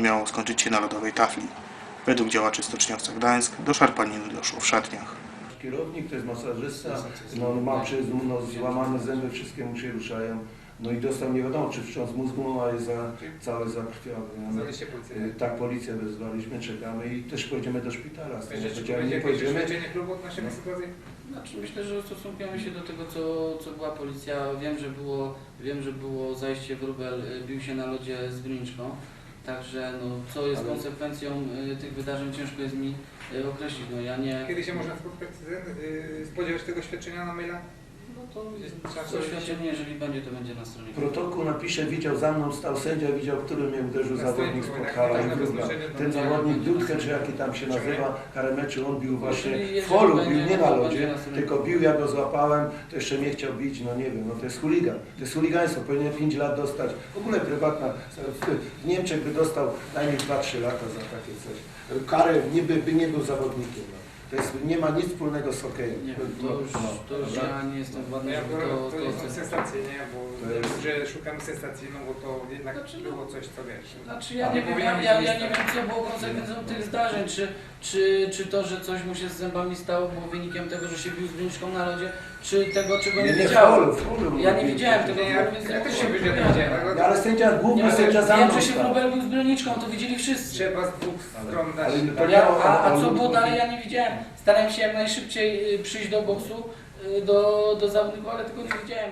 miało skończyć się na lodowej tafli. Według działaczy stoczniowca Gdańsk do szarpaniny doszło w szatniach. Kierownik to jest masażysta, no, ma przez no, złamane zęby, wszystkie mu się ruszają. No i dostał nie wiadomo czy wstrząs mózgu, a jest za, cały zakrwiawy. No, Znaleźliście policję. y, tak, policję wezwaliśmy, czekamy i też pojedziemy do szpitala. Z tym, Będzie, powiedziałem, będzie nie jakieś pojedziemy. klubu odnośnie tej sytuacji? Znaczy myślę, że ustosunkujemy się do tego, co, co była policja. Wiem, że było, wiem, że było zajście wróbel, y, bił się na lodzie z Bruniczką. Także no, co jest Ale- konsekwencją y, tych wydarzeń ciężko jest mi y, określić. No, ja nie. Kiedy się można spotkać, yy, spodziewać tego świadczenia na maila? No to to oświadczenie, jeżeli będzie, to będzie na stronie. Protokół napisze, widział za mną, stał sędzia, widział, który mnie uderzył Na zawodnik stronie spod hala tak, i tak, wróbla. bezpośrednio Ten tam- zawodnik Dudkę, czy jaki tam się nazywa, karę meczu, on bił właśnie Jeżeli w polu, będzie, bił nie to na będzie lodzie, na stronie. tylko bił, ja go złapałem, to jeszcze mnie chciał bić, no nie wiem, no to jest chuligan, to jest chuligaństwo, powinien 5 lat dostać, w ogóle prywatna, w, w Niemczech by dostał najmniej 2-3 lata za takie coś. Karę niby by nie był zawodnikiem, no. To jest, nie ma nic wspólnego z hokejem. Nie to już, to już ja nie jestem No władny, ja żeby to, to, to, to jest ocenić. sensacje, nie? Bo To jest- że szukamy sensacji, no bo to jednak Znaczy, no- było coś, co wiesz. Znaczy ja nie wiem, ja, ja, ja nie wiem co było konsekwencją tych zdarzeń, czy, czy, czy to, że coś mu się z zębami stało było wynikiem tego, że się bił z bruniczką na lodzie, czy tego, czego nie, Nie, nie, widziałem. Ja nie widziałem tego, Nie, ja, więc ja nie też się powiedzieć. widziałem. Ale sędzia, główny Nie, sędzia za wiem, że się. Wróbel był z broniczką, to widzieli wszyscy. Trzeba z dwóch stron dać. miało- a, a co było dalej, ja nie widziałem. Starałem się jak najszybciej y, przyjść do boksu, y, do, do zawodników, ale tego nie widziałem.